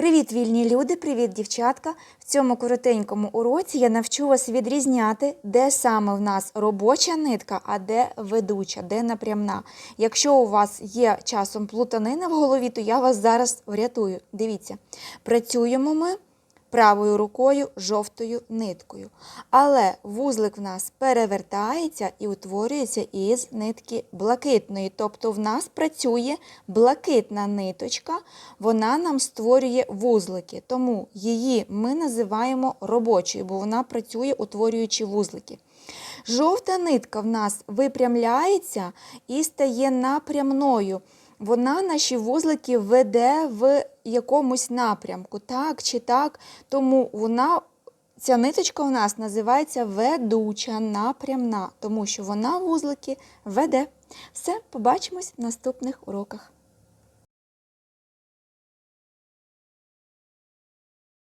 Привіт, вільні люди! Привіт, дівчатка! В цьому коротенькому уроці я навчу вас відрізняти, де саме в нас робоча нитка, а де ведуча, де напрямна. Якщо у вас є часом плутанина в голові, то я вас зараз врятую. Дивіться, працюємо ми правою рукою жовтою ниткою. Але вузлик в нас перевертається і утворюється із нитки блакитної. Тобто в нас працює блакитна ниточка, вона нам створює вузлики. Тому її ми називаємо робочою, бо вона працює, утворюючи вузлики. Жовта нитка в нас випрямляється і стає напрямною. Вона наші вузлики веде в якомусь напрямку, так чи так. Тому вона, ця ниточка у нас називається ведуча напрямна, тому що вона вузлики веде. Все, побачимось в наступних уроках.